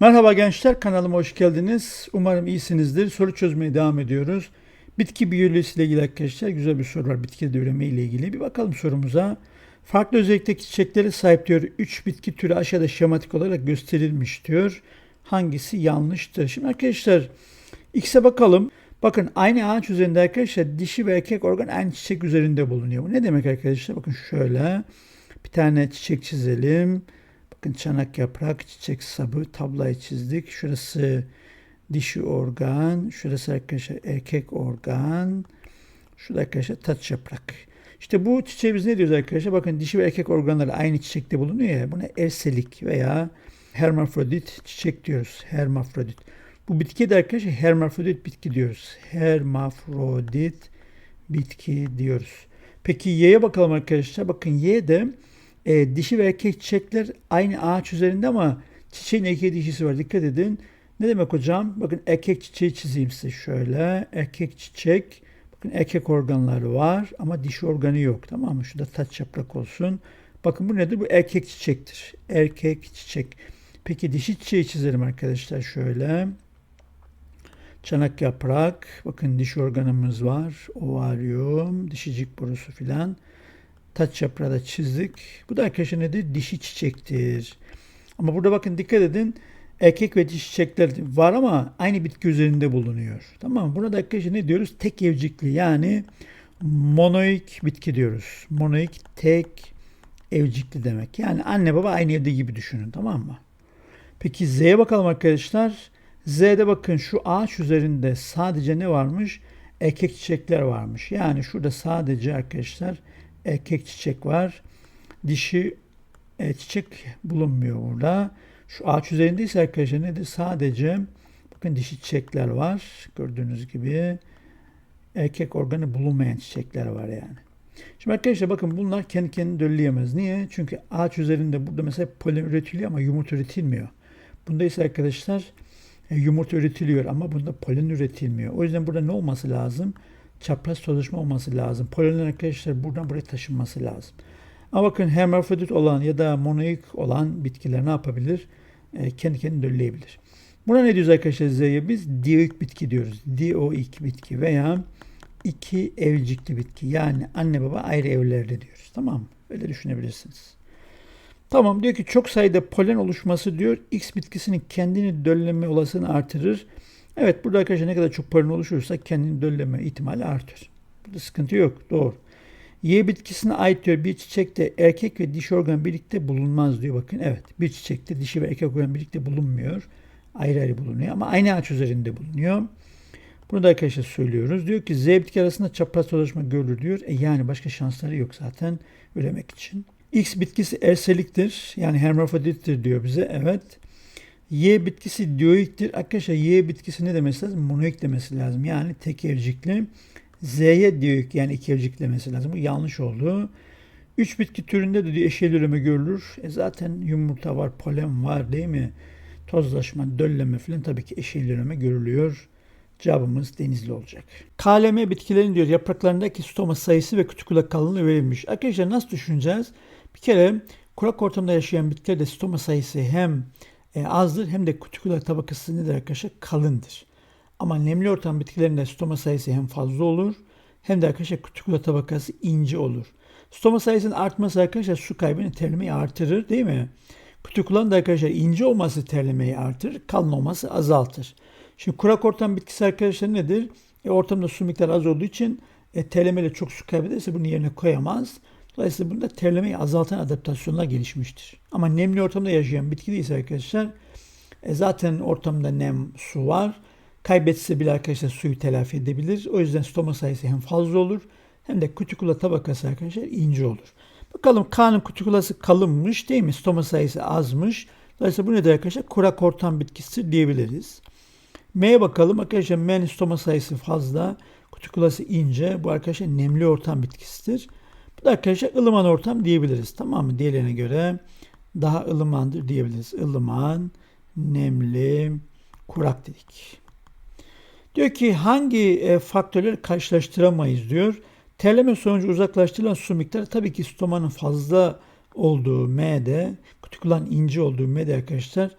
Merhaba gençler, kanalıma hoş geldiniz. Umarım iyisinizdir. Soru çözmeye devam ediyoruz. Bitki biyolojisi ile ilgili arkadaşlar güzel bir soru var. Bitki üreme ile ilgili. Bir bakalım sorumuza. Farklı özellikteki çiçekleri sahip diyor. 3 bitki türü aşağıda şematik olarak gösterilmiş diyor. Hangisi yanlıştır? Şimdi arkadaşlar X'e bakalım. Bakın aynı ağaç üzerinde arkadaşlar dişi ve erkek organ aynı çiçek üzerinde bulunuyor. Bu ne demek arkadaşlar? Bakın şöyle bir tane çiçek çizelim. Bakın çanak yaprak, çiçek sabı, tablayı çizdik. Şurası dişi organ, şurası arkadaşlar erkek organ. Şurada arkadaşlar taç yaprak. İşte bu çiçeğe biz ne diyoruz arkadaşlar? Bakın dişi ve erkek organları aynı çiçekte bulunuyor ya. Buna erselik veya hermafrodit çiçek diyoruz. Hermafrodit. Bu bitkiye de arkadaşlar hermafrodit bitki diyoruz. Hermafrodit bitki diyoruz. Peki Y'ye bakalım arkadaşlar. Bakın Y'de e, dişi ve erkek çiçekler aynı ağaç üzerinde ama çiçeğin erkeği dişisi var. Dikkat edin. Ne demek hocam? Bakın erkek çiçeği çizeyim size şöyle. Erkek çiçek. Bakın erkek organları var ama dişi organı yok. Tamam mı? Şurada taç yaprak olsun. Bakın bu nedir? Bu erkek çiçektir. Erkek çiçek. Peki dişi çiçeği çizelim arkadaşlar şöyle. Çanak yaprak. Bakın dişi organımız var. Ovaryum, dişicik borusu filan. Taç yaprağı da çizdik. Bu da arkadaşlar nedir? Dişi çiçektir. Ama burada bakın dikkat edin. Erkek ve dişi çiçekler var ama aynı bitki üzerinde bulunuyor. Tamam mı? Burada arkadaşlar ne diyoruz? Tek evcikli yani monoik bitki diyoruz. Monoik tek evcikli demek. Yani anne baba aynı evde gibi düşünün tamam mı? Peki Z'ye bakalım arkadaşlar. Z'de bakın şu ağaç üzerinde sadece ne varmış? Erkek çiçekler varmış. Yani şurada sadece arkadaşlar erkek çiçek var. Dişi e, çiçek bulunmuyor burada. Şu ağaç üzerindeyse arkadaşlar nedir? Sadece bakın dişi çiçekler var. Gördüğünüz gibi erkek organı bulunmayan çiçekler var yani. Şimdi arkadaşlar bakın bunlar kendi kendini dölleyemez. Niye? Çünkü ağaç üzerinde burada mesela polen üretiliyor ama yumurta üretilmiyor. Bunda ise arkadaşlar e, yumurta üretiliyor ama bunda polen üretilmiyor. O yüzden burada ne olması lazım? Çapraz sözleşme olması lazım. Polenler arkadaşlar buradan buraya taşınması lazım. Ama bakın hermafrodit olan ya da monoik olan bitkiler ne yapabilir? E, kendi kendini dölleyebilir. Buna ne diyoruz arkadaşlar Z'ye? Biz dioik bitki diyoruz. Dioik bitki veya iki evcikli bitki. Yani anne baba ayrı evlerde diyoruz. Tamam mı? Öyle düşünebilirsiniz. Tamam diyor ki çok sayıda polen oluşması diyor X bitkisinin kendini dölleme olasılığını artırır. Evet burada arkadaşlar ne kadar çok polen oluşursa kendini dölleme ihtimali artır. Burada sıkıntı yok. Doğru. Y bitkisine ait diyor bir çiçekte erkek ve dişi organ birlikte bulunmaz diyor. Bakın evet bir çiçekte dişi ve erkek organ birlikte bulunmuyor. Ayrı ayrı bulunuyor ama aynı ağaç üzerinde bulunuyor. Bunu da arkadaşlar söylüyoruz. Diyor ki Z bitki arasında çapraz dolaşma görülür diyor. E yani başka şansları yok zaten üremek için. X bitkisi erseliktir. Yani hermafrodittir diyor bize. Evet. Y bitkisi dioiktir. Arkadaşlar Y bitkisi ne demesi lazım? Monoik demesi lazım. Yani tek evcikli. Z'ye dioik yani iki evcikli demesi lazım. Bu yanlış oldu. Üç bitki türünde de eşeğli üreme görülür. E zaten yumurta var, polen var değil mi? Tozlaşma, dölleme falan tabii ki eşeğli üreme görülüyor. Cevabımız denizli olacak. KLM bitkilerin diyor yapraklarındaki stoma sayısı ve kütükula kalınlığı verilmiş. Arkadaşlar nasıl düşüneceğiz? Bir kere kurak ortamda yaşayan bitkilerde stoma sayısı hem e, azdır hem de kütükula tabakası nedir arkadaşlar? Kalındır. Ama nemli ortam bitkilerinde stoma sayısı hem fazla olur hem de arkadaşlar kütükula tabakası ince olur. Stoma sayısının artması arkadaşlar su kaybını terlemeyi artırır değil mi? Kütükulanın da arkadaşlar ince olması terlemeyi artırır, kalın olması azaltır. Şimdi kurak ortam bitkisi arkadaşlar nedir? E, ortamda su miktarı az olduğu için e, terlemeyle çok su kaybederse bunu yerine koyamaz. Dolayısıyla bunda terlemeyi azaltan adaptasyonlar gelişmiştir. Ama nemli ortamda yaşayan bitki değilse arkadaşlar e, zaten ortamda nem, su var. Kaybetse bile arkadaşlar suyu telafi edebilir. O yüzden stoma sayısı hem fazla olur hem de kutikula tabakası arkadaşlar ince olur. Bakalım K'nın kutikulası kalınmış değil mi? Stoma sayısı azmış. Dolayısıyla bu nedir arkadaşlar? Kurak ortam bitkisi diyebiliriz. M'ye bakalım. Arkadaşlar M'nin stoma sayısı fazla. Kutikulası ince. Bu arkadaşlar nemli ortam bitkisidir. Bu da arkadaşlar ılıman ortam diyebiliriz. Tamam mı? Diğerlerine göre daha ılımandır diyebiliriz. Ilıman, nemli, kurak dedik. Diyor ki hangi e, faktörleri karşılaştıramayız diyor. Terleme sonucu uzaklaştırılan su miktarı tabii ki stomanın fazla olduğu M'de, kutikulan ince olduğu M'de arkadaşlar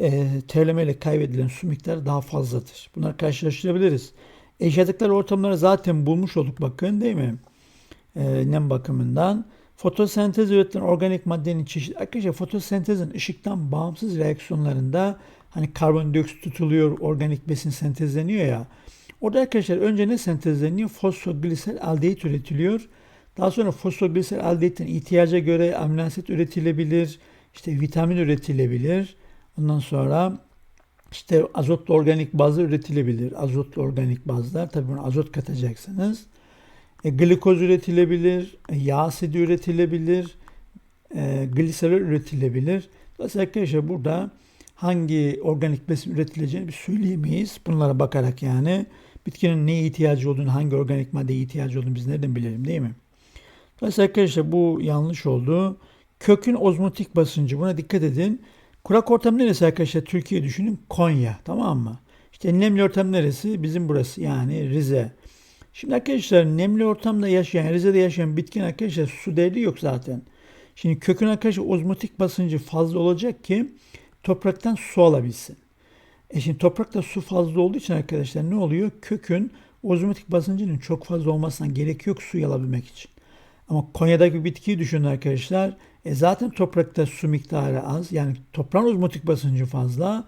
e, terlemeyle kaybedilen su miktarı daha fazladır. Bunları karşılaştırabiliriz. Yaşadıkları ortamları zaten bulmuş olduk bakın değil mi? E, nem bakımından. Fotosentez üretilen organik maddenin çeşidi. Arkadaşlar fotosentezin ışıktan bağımsız reaksiyonlarında hani karbondioksit tutuluyor, organik besin sentezleniyor ya. Orada arkadaşlar önce ne sentezleniyor? Fosfoglisel aldehit üretiliyor. Daha sonra fosfoglisel aldehitten ihtiyaca göre amino asit üretilebilir, işte vitamin üretilebilir. Ondan sonra işte azotlu organik bazlar üretilebilir. Azotlu organik bazlar. Tabii buna azot katacaksınız. E, glikoz üretilebilir. E, yağ asidi üretilebilir. E, gliserol üretilebilir. Dolayısıyla arkadaşlar burada hangi organik besin üretileceğini bir söyleyemeyiz. Bunlara bakarak yani bitkinin neye ihtiyacı olduğunu, hangi organik maddeye ihtiyacı olduğunu biz nereden bilelim değil mi? Dolayısıyla arkadaşlar bu yanlış oldu. Kökün ozmotik basıncı buna dikkat edin. Kurak ortam neresi arkadaşlar? Türkiye düşünün. Konya. Tamam mı? İşte nemli ortam neresi? Bizim burası yani Rize. Şimdi arkadaşlar nemli ortamda yaşayan, Rize'de yaşayan bitkinin arkadaşlar su değeri yok zaten. Şimdi kökün arkadaşlar ozmotik basıncı fazla olacak ki topraktan su alabilsin. E şimdi toprakta su fazla olduğu için arkadaşlar ne oluyor? Kökün ozmotik basıncının çok fazla olmasına gerek yok suyu alabilmek için. Ama Konya'daki bitkiyi düşünün arkadaşlar. E zaten toprakta su miktarı az. Yani toprağın ozmotik basıncı fazla.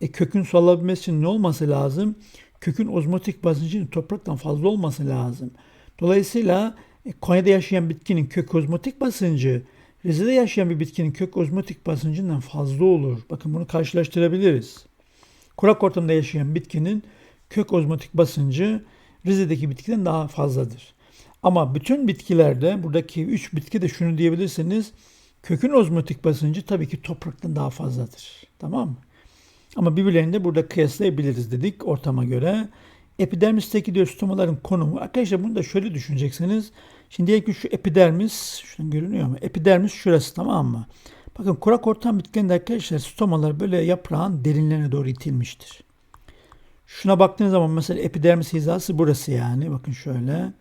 E kökün su alabilmesi için ne olması lazım? Kökün ozmotik basıncının topraktan fazla olması lazım. Dolayısıyla e, Konya'da yaşayan bitkinin kök ozmotik basıncı Rize'de yaşayan bir bitkinin kök ozmotik basıncından fazla olur. Bakın bunu karşılaştırabiliriz. Kurak ortamda yaşayan bitkinin kök ozmotik basıncı Rize'deki bitkiden daha fazladır. Ama bütün bitkilerde buradaki 3 bitki de şunu diyebilirsiniz. Kökün ozmotik basıncı tabii ki topraktan daha fazladır. Tamam mı? Ama birbirlerini de burada kıyaslayabiliriz dedik ortama göre. Epidermisteki diyor stomaların konumu. Arkadaşlar bunu da şöyle düşüneceksiniz. Şimdi diyelim ki şu epidermis, şunu görünüyor mu? Epidermis şurası tamam mı? Bakın kurak ortam bitkilerinde arkadaşlar stomalar böyle yaprağın derinlerine doğru itilmiştir. Şuna baktığınız zaman mesela epidermis hizası burası yani. Bakın şöyle.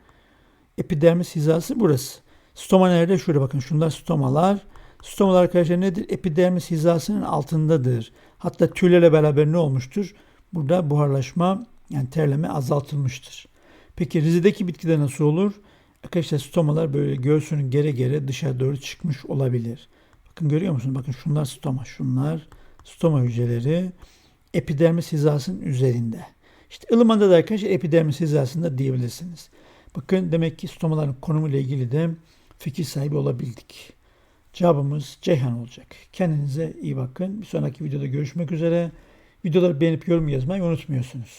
Epidermis hizası burası. Stoma nerede? Şurada bakın şunlar stomalar. Stomalar arkadaşlar nedir? Epidermis hizasının altındadır. Hatta tüylerle beraber ne olmuştur? Burada buharlaşma yani terleme azaltılmıştır. Peki Rize'deki bitkide nasıl olur? Arkadaşlar stomalar böyle göğsünün gere gere dışarı doğru çıkmış olabilir. Bakın görüyor musunuz? Bakın şunlar stoma, şunlar stoma hücreleri epidermis hizasının üzerinde. İşte ılımanda da arkadaşlar epidermis hizasında diyebilirsiniz. Bakın demek ki stomaların konumu ile ilgili de fikir sahibi olabildik. Cevabımız Ceyhan olacak. Kendinize iyi bakın. Bir sonraki videoda görüşmek üzere. Videoları beğenip yorum yazmayı unutmuyorsunuz.